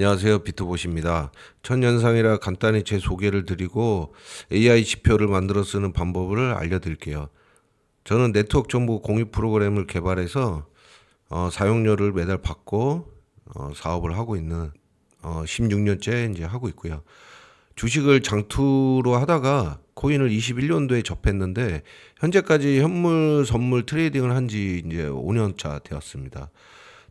안녕하세요. 비트봇입니다. 첫 영상이라 간단히 제 소개를 드리고 AI 지표를 만들어 쓰는 방법을 알려드릴게요. 저는 네트워크 정보 공유 프로그램을 개발해서 어, 사용료를 매달 받고 어, 사업을 하고 있는 어, 16년째 이제 하고 있고요. 주식을 장투로 하다가 코인을 21년도에 접했는데 현재까지 현물 선물 트레이딩을 한 지 이제 5년 차 되었습니다.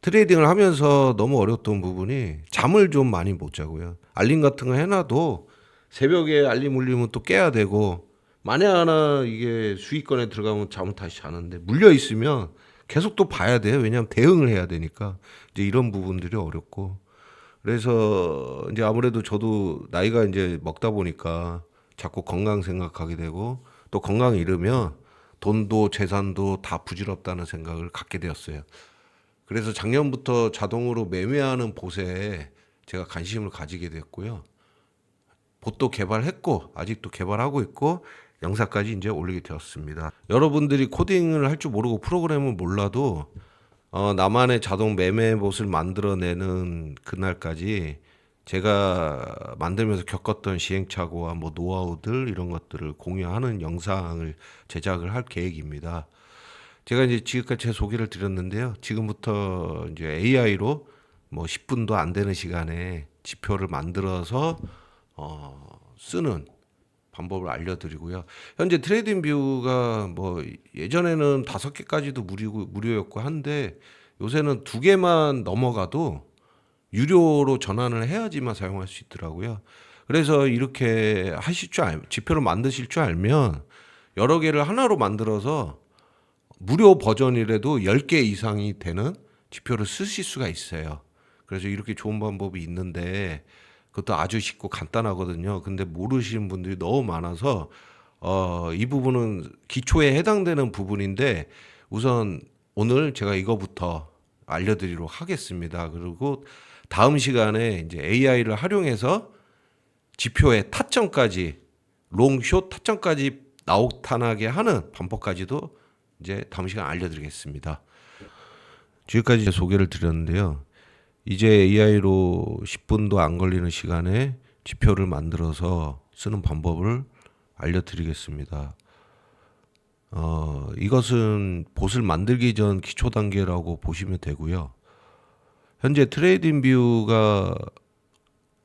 트레이딩을 하면서 너무 어려웠던 부분이 잠을 좀 많이 못 자고요. 알림 같은 거 해놔도 새벽에 알림 울리면 또 깨야 되고 만약 하나 이게 수익권에 들어가면 잠을 다시 자는데 물려 있으면 계속 또 봐야 돼요. 왜냐하면 대응을 해야 되니까 이제 이런 부분들이 어렵고 그래서 이제 아무래도 저도 나이가 이제 먹다 보니까 자꾸 건강 생각하게 되고 또 건강 잃으면 돈도 재산도 다 부질없다는 생각을 갖게 되었어요. 그래서 작년부터 자동으로 매매하는 봇에 제가 관심을 가지게 됐고요. 봇도 개발했고 아직도 개발하고 있고 영상까지 이제 올리게 되었습니다. 여러분들이 코딩을 할 줄 모르고 프로그램을 몰라도 어, 나만의 자동 매매 봇을 만들어내는 그날까지 제가 만들면서 겪었던 시행착오와 뭐 노하우들 이런 것들을 공유하는 영상을 제작을 할 계획입니다. 제가 이제 지금까지 제 소개를 드렸는데요. 지금부터 이제 AI로 뭐 10분도 안 되는 시간에 지표를 만들어서 어, 쓰는 방법을 알려드리고요. 현재 트레이딩 뷰가 뭐 예전에는 다섯 개까지도 무료 무료였고 한데 요새는 두 개만 넘어가도 유료로 전환을 해야지만 사용할 수 있더라고요. 그래서 이렇게 하실 줄 알, 지표를 만드실 줄 알면 여러 개를 하나로 만들어서 무료 버전이라도 10개 이상이 되는 지표를 쓰실 수가 있어요. 그래서 이렇게 좋은 방법이 있는데 그것도 아주 쉽고 간단하거든요. 근데 모르시는 분들이 너무 많아서 어, 이 부분은 기초에 해당되는 부분인데 우선 오늘 제가 이거부터 알려드리도록 하겠습니다. 그리고 다음 시간에 이제 AI를 활용해서 지표의 타점까지 롱숏 타점까지 나타나게 하는 방법까지도 이제 다음 시간 알려드리겠습니다. 지금까지 소개를 드렸는데요. 이제 AI로 10분도 안 걸리는 시간에 지표를 만들어서 쓰는 방법을 알려드리겠습니다. 어, 이것은 봇을 만들기 전 기초 단계라고 보시면 되고요. 현재 트레이딩 뷰가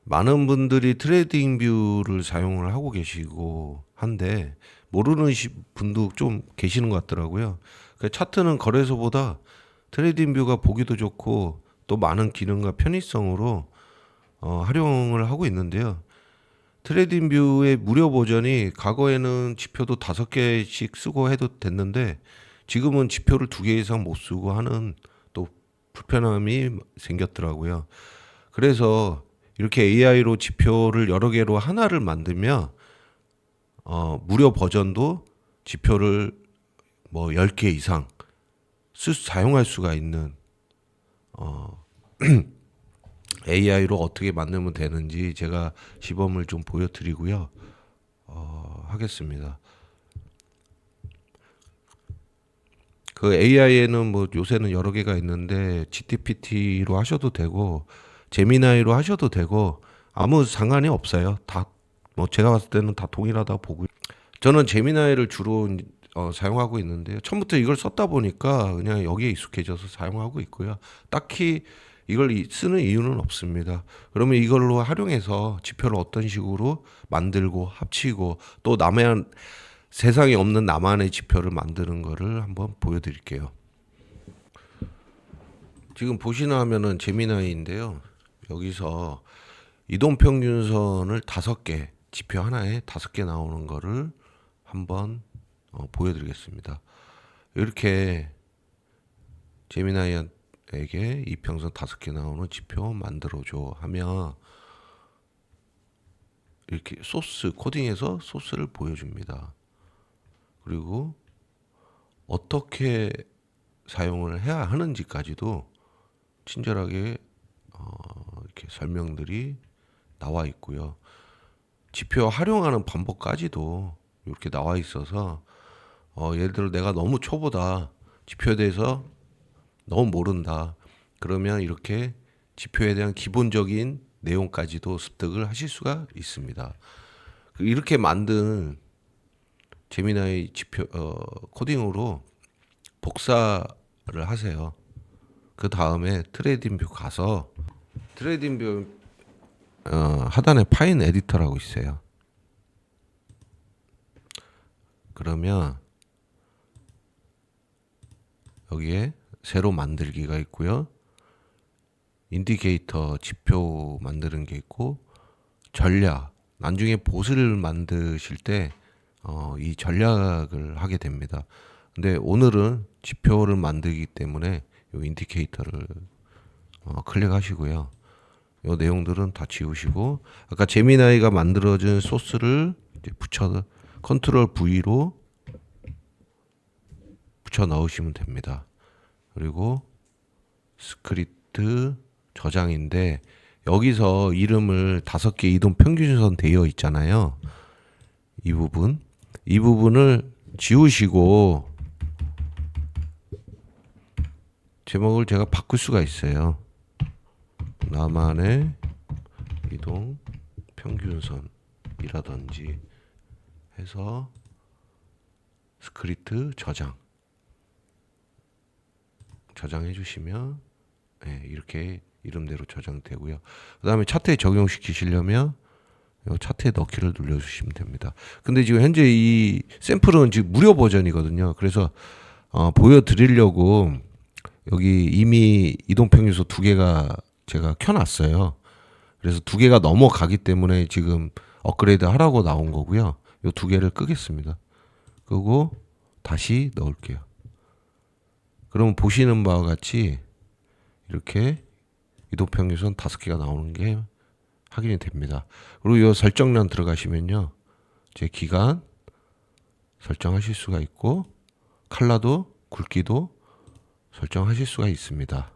많은 분들이 트레이딩 뷰를 사용을 하고 계시고 한데 모르는 시- 분도 좀 계시는 것 같더라고요. 그 차트는 거래소보다 트레이딩 뷰가 보기도 좋고 또 많은 기능과 편의성으로 어, 활용을 하고 있는데요. 트레이딩 뷰의 무료 버전이 과거에는 지표도 다섯 개씩 쓰고 해도 됐는데 지금은 지표를 두 개 이상 못 쓰고 하는 또 불편함이 생겼더라고요. 그래서 이렇게 AI로 지표를 여러 개로 하나를 만들면 어, 무료 버전도 지표를 뭐 10개 이상 쓸, 사용할 수가 있는 어, AI로 어떻게 만들면 되는지 제가 시범을 좀 보여드리고요. 어, 하겠습니다. 그 AI에는 뭐 요새는 여러 개가 있는데 GTPT로 하셔도 되고 제미나이로 하셔도 되고 아무 상관이 없어요. 다 뭐 제가 봤을 때는 다 동일하다고 보고 저는 제미나이를 주로 어, 사용하고 있는데요. 처음부터 이걸 썼다 보니까 그냥 여기에 익숙해져서 사용하고 있고요. 딱히 이걸 이- 쓰는 이유는 없습니다. 그러면 이걸로 활용해서 지표를 어떤 식으로 만들고 합치고 또 남의 세상에 없는 나만의 지표를 만드는 거를 한번 보여드릴게요. 지금 보시는 화면은 제미나이인데요. 여기서 이동평균선을 다섯 개 지표 하나에 다섯 개 나오는 거를 한번 어, 보여드리겠습니다. 이렇게 제미나이에게 이평선 다섯 개 나오는 지표 만들어줘 하면 이렇게 소스 코딩해서 소스를 보여줍니다. 그리고 어떻게 사용을 해야 하는지까지도 친절하게 어, 이렇게 설명들이 나와 있고요. 지표 활용하는 방법까지도 이렇게 나와 있어서 어, 예를 들어 내가 너무 초보다 지표에 대해서 너무 모른다. 그러면 이렇게 지표에 대한 기본적인 내용까지도 습득을 하실 수가 있습니다. 그 이렇게 만든 제미나이 지표 어, 코딩으로 복사를 하세요. 그 다음에 트레이딩뷰 가서 트레이딩뷰 어, 하단에 파인 에디터라고 있어요. 그러면 여기에 새로 만들기가 있고요. 인디케이터 지표 만드는 게 있고 전략 나중에 보스를 만드실 때 어, 이 전략을 하게 됩니다. 근데 오늘은 지표를 만들기 때문에 이 인디케이터를 어, 클릭하시고요. 이 내용들은 다 지우시고 아까 제미나이가 만들어진 소스를 이제 붙여 컨트롤 V로 붙여 넣으시면 됩니다. 그리고 스크립트 저장인데 여기서 이름을 다섯 개 이동 평균선 되어 있잖아요. 이 부분 이 부분을 지우시고 제목을 제가 바꿀 수가 있어요. 나만의 이동 평균선이라든지 해서 스크립트 저장 저장해 주시면 네, 이렇게 이름대로 저장되고요. 그 다음에 차트에 적용시키시려면 요 차트에 넣기를 눌러주시면 됩니다. 근데 지금 현재 이 샘플은 지금 무료 버전이거든요. 그래서 어, 보여드리려고 여기 이미 이동평균소 두 개가 제가 켜놨어요. 그래서 두 개가 넘어가기 때문에 지금 업그레이드 하라고 나온 거고요. 요 두 개를 끄겠습니다. 끄고 다시 넣을게요. 그러면 보시는 바와 같이 이렇게 이동평균선 다섯 개가 나오는 게 확인이 됩니다. 그리고 이 설정란 들어가시면요. 제 기간 설정하실 수가 있고 칼라도 굵기도 설정하실 수가 있습니다.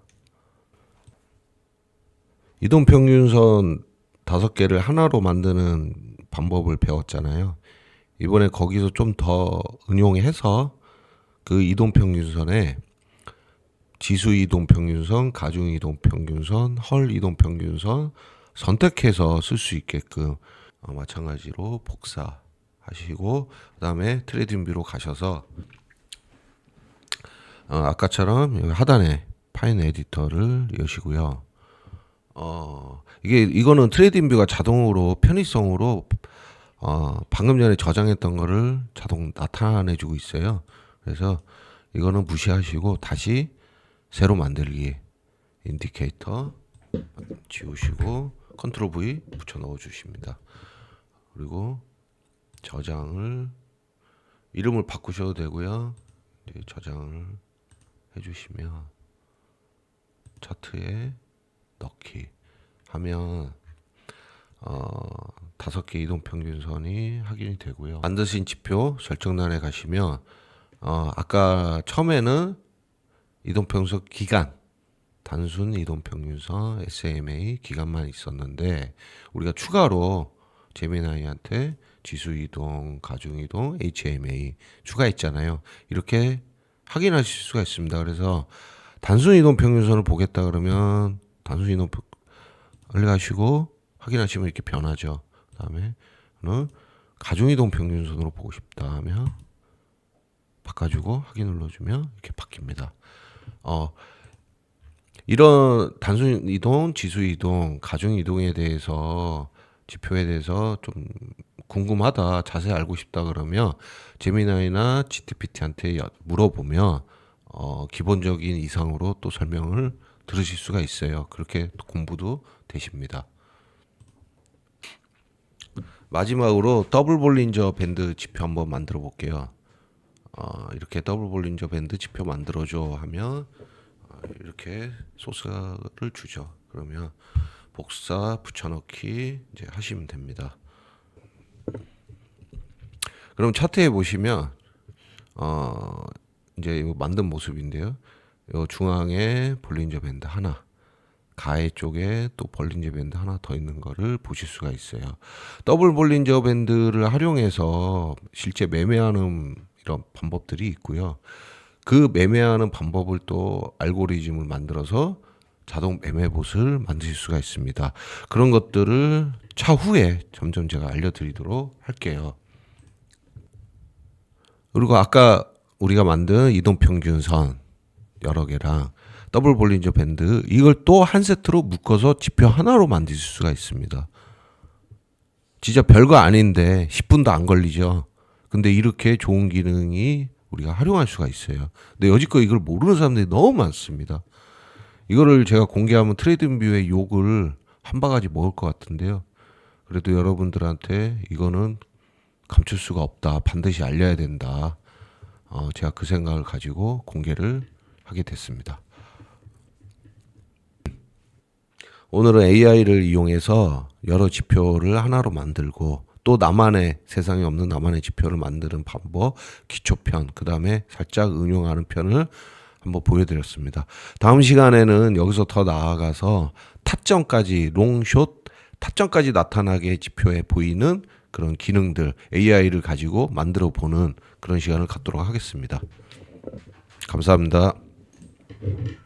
이동 평균선 다섯 개를 하나로 만드는 방법을 배웠잖아요. 이번에 거기서 좀 더 응용해서 그 이동 평균선에 지수 이동 평균선, 가중 이동 평균선, 헐 이동 평균선 선택해서 쓸 수 있게끔 어, 마찬가지로 복사하시고 그다음에 트레이딩 뷰로 가셔서 어, 아까처럼 하단에 파인 에디터를 여시고요. 어, 이게 이거는 트레이딩 뷰가 자동으로 편의성으로 어, 방금 전에 저장했던 거를 자동 나타내 주고 있어요. 그래서 이거는 무시하시고 다시 새로 만들기 인디케이터 지우시고 컨트롤 V 붙여 넣어 주십니다. 그리고 저장을 이름을 바꾸셔도 되고요. 저장을 해 주시면 차트에 넣기 하면 어, 다섯 개 이동 평균선이 확인이 되고요. 만드신 지표 설정란에 가시면 어, 아까 처음에는 이동 평균선 기간 단순 이동 평균선 SMA 기간만 있었는데 우리가 추가로 제미나이한테 지수 이동, 가중 이동, HMA 추가했잖아요. 이렇게 확인하실 수가 있습니다. 그래서 단순 이동 평균선을 보겠다 그러면 단순 이동 올려가시고 확인하시면 이렇게 변하죠. 그 다음에는 가중 이동 평균선으로 보고 싶다 하면 바꿔주고 확인 눌러주면 이렇게 바뀝니다. 어, 이런 단순 이동, 지수 이동, 가중 이동에 대해서 지표에 대해서 좀 궁금하다, 자세히 알고 싶다 그러면 제미나이나 GTPT한테 물어보면 어, 기본적인 이상으로 또 설명을 들으실 수가 있어요. 그렇게 공부도 되십니다. 마지막으로 더블 볼린저 밴드 지표 한번 만들어 볼게요. 어, 이렇게 더블 볼린저 밴드 지표 만들어줘 하면 어, 이렇게 소스를 주죠. 그러면 복사 붙여넣기 이제 하시면 됩니다. 그럼 차트에 보시면 어 이제 만든 모습인데요. 요 중앙에 볼린저 밴드 하나, 가해 쪽에 또 볼린저 밴드 하나 더 있는 거를 보실 수가 있어요. 더블 볼린저 밴드를 활용해서 실제 매매하는 이런 방법들이 있고요. 그 매매하는 방법을 또 알고리즘을 만들어서 자동 매매봇을 만드실 수가 있습니다. 그런 것들을 차후에 점점 제가 알려드리도록 할게요. 그리고 아까 우리가 만든 이동평균선 여러 개랑 더블 볼린저 밴드 이걸 또 한 세트로 묶어서 지표 하나로 만드실 수가 있습니다. 진짜 별거 아닌데 10분도 안 걸리죠. 근데 이렇게 좋은 기능이 우리가 활용할 수가 있어요. 근데 여지껏 이걸 모르는 사람들이 너무 많습니다. 이거를 제가 공개하면 트레이딩뷰의 욕을 한 바가지 먹을 것 같은데요. 그래도 여러분들한테 이거는 감출 수가 없다. 반드시 알려야 된다. 어, 제가 그 생각을 가지고 공개를 하게 됐습니다. 오늘은 AI를 이용해서 여러 지표를 하나로 만들고 또 나만의 세상에 없는 나만의 지표를 만드는 방법 기초편 그 다음에 살짝 응용하는 편을 한번 보여드렸습니다. 다음 시간에는 여기서 더 나아가서 타점까지 롱숏 타점까지 나타나게 지표에 보이는 그런 기능들 AI를 가지고 만들어 보는 그런 시간을 갖도록 하겠습니다. 감사합니다. Thank you.